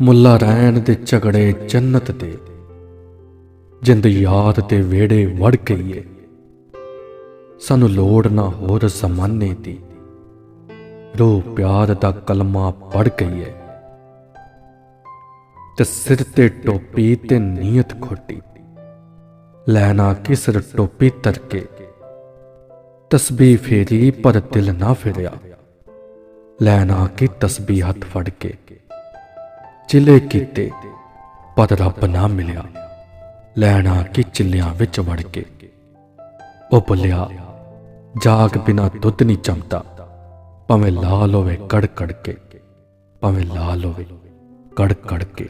ਮੁੱਲਾ ਰਹਿਣ ਦੇ ਝਗੜੇ ਜੰਨਤ ਦੇ ਜਿੰਦ ਯਾਦ ਤੇ ਵੇੜੇ ਵੜ ਗਈਏ। ਸਾਨੂੰ ਲੋੜ ਨਾ ਹੋਰ ਜ਼ਮਾਨੇ ਦੀ ਰੋ ਪਿਆਰ ਦਾ ਕਲਮਾ ਪੜ ਗਈਏ। ਤੇ ਸਿਰ ਤੇ ਟੋਪੀ ਤੇ ਨੀਅਤ ਖੋਟੀ, ਲੈਣਾ ਕਿਸਰ ਟੋਪੀ ਤਰਕੇ। ਤਸਬੀਹ ਫੇਰੀ ਪਰ ਦਿਲ ਨਾ ਫਿਰਿਆ, ਲੈਣਾ ਕੀ ਤਸਬੀਹ ਹੱਥ ਫੜ ਕੇ ਚਿਲੇ ਕੀਤੇ, ਪਰ ਰੱਬ ਨਾ ਮਿਲਿਆ। ਲੈਣਾ ਕਿ ਚਿੱਲਿਆਂ ਵਿੱਚ ਵੜ ਕੇ। ਉਹ ਬੁੱਲਿਆ, ਜਾਗ ਬਿਨਾ ਦੁੱਧ ਨਹੀਂ ਚਮਦਾ ਭਾਵੇਂ ਲਾਲ ਹੋਵੇ ਕੜ ਕੜ ਕੇ, ਭਾਵੇਂ ਲਾਲ ਹੋਵੇ ਕੜ ਕੜ ਕੇ।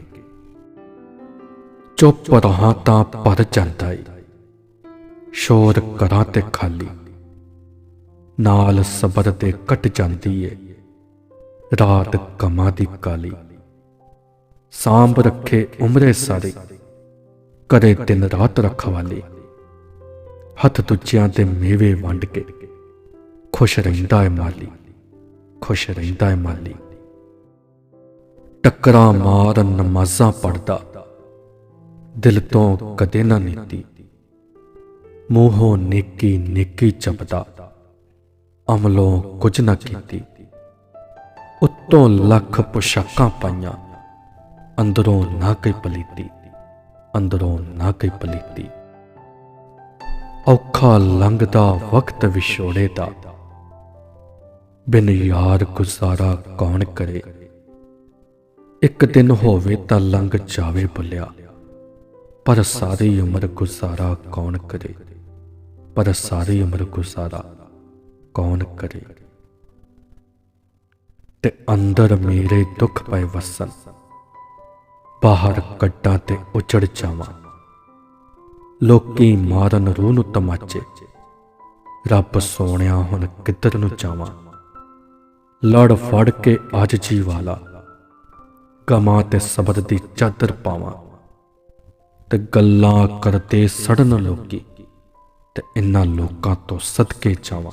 ਚੁੱਪ ਰਹਾ ਤਾਂ ਪਰ ਜਾਂਦਾ ਏ। ਸ਼ੋਰ ਕਰਾਂ ਤੇ ਖਾਲੀ। ਨਾਲ ਸਬਰ ਤੇ ਕੱਟ ਜਾਂਦੀ ਏ। ਰਾਤ ਕਮਾਂ ਦੀ ਕਾਲੀ। ਸਾਂਭ ਰੱਖੇ ਉਮਰੇ ਸਾਰੇ। ਕਰੇ ਦਿਨ ਰਾਤ ਰਖਵਾਲੇ ਹੱਥ ਦੂਜਿਆਂ ਤੇ ਮੇਵੇ ਵੰਡ ਕੇ। ਖੁਸ਼ ਰਹਿੰਦਾ ਏ ਮਾਲੀ। ਖੁਸ਼ ਰਹਿੰਦਾ ਏ ਮਾਲੀ। ਟੱਕਰਾਂ ਮਾਰ ਨਮਾਜ਼ਾਂ ਪੜਦਾ ਦਿਲ ਤੋਂ ਕਦੇ ਨਾ ਨੀਤੀ। ਮੂੰਹੋਂ ਨੇਕੀ ਨੇਕੀ ਜਪਦਾ ਅਮਲੋਂ ਕੁਝ ਨਾ ਕੀਤੀ। ਉੱਤੋਂ ਲੱਖ ਪੁਸ਼ਾਕਾਂ ਪਾਈਆਂ। ਅੰਦਰੋਂ ਨਾ ਕੋਈ ਪਲੀਤੀ, ਅੰਦਰੋਂ ਨਾ ਕੋਈ ਪਲੀਤੀ। ਔਖਾ ਲੰਘਦਾ ਵਕਤ ਵਿਛੋੜੇ ਦਾ। ਬਿਨ ਯਾਰ ਗੁਜ਼ਾਰਾ ਕੌਣ ਕਰੇ? ਇੱਕ ਦਿਨ ਹੋਵੇ ਤਾਂ ਲੰਘ ਜਾਵੇ ਭੁੱਲਿਆ। ਪਰ ਸਾਰੀ ਉਮਰ ਗੁਜ਼ਾਰਾ ਕੌਣ ਕਰੇ? ਪਰ ਸਾਰੀ ਉਮਰ ਗੁਜ਼ਾਰਾ ਕੌਣ ਕਰੇ? ਤੇ ਅੰਦਰ ਮੇਰੇ ਦੁੱਖ ਪਏ ਵਸਣ। ਬਾਹਰ ਕੱਟਾਂ ਤੇ ਉਚੜ ਜਾਵਾਂ। ਲੋਕੀ ਮਾਰਨ ਰੂਹ ਨੂੰ ਤਮਾਚੇ। ਰੱਬ ਸੋਹਣਿਆ ਹੁਣ ਕਿੱਧਰ ਨੂੰ ਜਾਵਾਂ? ਲੜ ਫੜ ਕੇ ਅੱਜ ਜੀ ਵਾਲਾ। ਗਮਾਂ ਤੇ ਸਬਰ ਦੀ ਚਾਦਰ ਪਾਵਾਂ। ਤੇ ਗੱਲਾਂ ਕਰਦੇ ਸੜਨ ਲੋਕੀ। ਤੇ ਇਨ੍ਹਾਂ ਲੋਕਾਂ ਤੋਂ ਸਦਕੇ ਜਾਵਾਂ।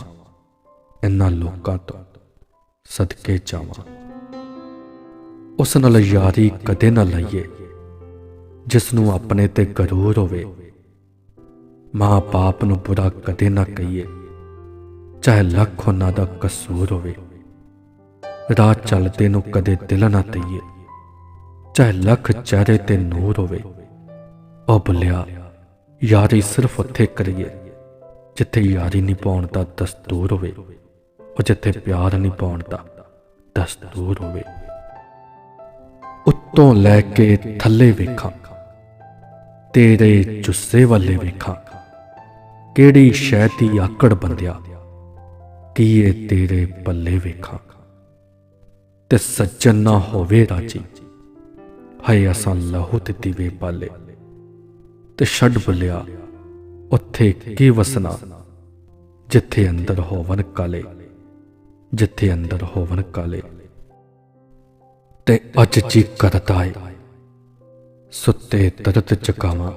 ਇਨ੍ਹਾਂ ਲੋਕਾਂ ਤੋਂ ਸਦਕੇ ਜਾਵਾਂ। ਉਸ ਨਾਲ ਯਾਰੀ ਕਦੇ ਨਾ ਲਾਈਏ, ਜਿਸ ਨੂੰ ਆਪਣੇ ਤੇ ਗਰੂਰ ਹੋਵੇ। ਮਾਂ ਬਾਪ ਨੂੰ ਬੁਰਾ ਕਦੇ ਨਾ ਕਹੀਏ, ਚਾਹੇ ਲੱਖ ਉਹਨਾਂ ਦਾ ਕਸੂਰ ਹੋਵੇ। ਰਾਤ ਚੱਲਦੇ ਨੂੰ ਕਦੇ ਦਿਲ ਨਾ ਦਈਏ, ਚਾਹੇ ਲੱਖ ਚਿਹਰੇ ਤੇ ਨੂਰ ਹੋਵੇ। ਉਹ ਬੁੱਲਿਆ, ਯਾਰੀ ਸਿਰਫ ਉੱਥੇ ਕਰੀਏ, ਜਿੱਥੇ ਯਾਰੀ ਨਿਭਾਉਣ ਦਾ ਦਸਤੂਰ ਹੋਵੇ, ਉਹ ਜਿੱਥੇ ਪਿਆਰ ਨਿਭਾਉਣ ਦਾ ਦਸਤੂਰ ਹੋਵੇ। ਉੱਤੋਂ ਲੈ ਕੇ ਥੱਲੇ ਵੇਖਾਂ, ਤੇਰੇ ਜੁੱਸੇ ਵੱਲੇ ਵੇਖਾਂ, ਕਿਹੜੀ ਸ਼ੈ ਦੀ ਆਕੜ ਬੰਦਿਆ, ਕੀ ਇਹ ਤੇਰੇ ਪੱਲੇ ਵੇਖਾਂ। ਤੇ ਸੱਜਣ ਨਾ ਹੋਵੇ ਰਾਜੀ, ਹਏ ਅਸਾਂ ਲਹੂ ਤੇ ਦੀਵੇ ਪਾਲੇ, ਤੇ ਛੱਡ ਬੁਲਿਆ, ਉੱਥੇ ਕੀ ਵਸਣਾ, ਜਿੱਥੇ ਅੰਦਰ ਹੋਵਨ ਕਾਲੇ, ਜਿੱਥੇ ਅੰਦਰ ਹੋਵਨ ਕਾਲੇ। ਤੇ ਅੱਜ ਜੀ ਕਰਦਾ ਏ ਸੁੱਤੇ ਦਰਦ ਚਕਾਵਾਂ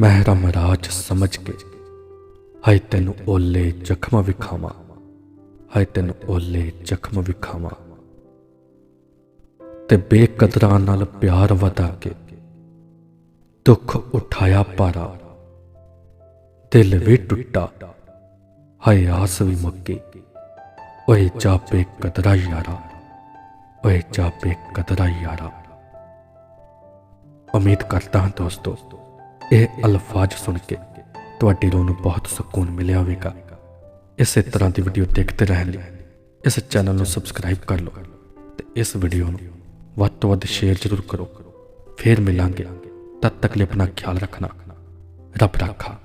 ਮਹਿਰਮ ਰਾਜ ਸਮਝ ਕੇ, ਹਾਏ ਤੈਨੂੰ ਓਲੇ ਜ਼ਖਮ ਵਿਖਾਵਾਂ, ਹਾਏ ਤੈਨੂੰ ਓਲੇ ਜ਼ਖਮ ਵਿਖਾਵਾਂ। ਤੇ ਬੇਕਦਰਾਂ ਨਾਲ ਪਿਆਰ ਵਧਾ ਕੇ, ਦੁੱਖ ਉਠਾਇਆ ਪਾਰਾ। ਦਿਲ ਵੀ ਟੁੱਟਾ, ਹਾਏ ਆਸ ਵੀ ਮੁੱਕੀ, ਓਏ ਚਾਪੇ ਕਦਰਾ ਯਾਰਾ। ਓਏ ਚਾਪੇ ਕਦਰਾ ਯਾਰਾ। ਉਮੀਦ ਕਰਦਾ ਹਾਂ ਦੋਸਤੋ, ਇਹ ਅਲਫਾਜ਼ ਸੁਣ ਕੇ ਤੁਹਾਡੇ ਰੂਹ ਨੂੰ ਬਹੁਤ ਸਕੂਨ ਮਿਲਿਆ ਹੋਵੇਗਾ। ਇਸੇ ਤਰ੍ਹਾਂ ਦੀ ਵੀਡੀਓ ਦੇਖਦੇ ਰਹਿਣ ਲਈ ਇਸ ਚੈਨਲ ਨੂੰ ਸਬਸਕ੍ਰਾਈਬ ਕਰ ਲਓ ਤੇ ਇਸ ਵੀਡੀਓ ਨੂੰ ਵੱਧ ਤੋਂ ਵੱਧ ਸ਼ੇਅਰ ਜ਼ਰੂਰ ਕਰੋ। ਫੇਰ ਮਿਲਾਂਗੇ। ਤਦ ਤੱਕ ਲਈ ਆਪਣਾ ਖਿਆਲ ਰੱਖਣਾ, ਰੱਬ ਰੱਖਾ।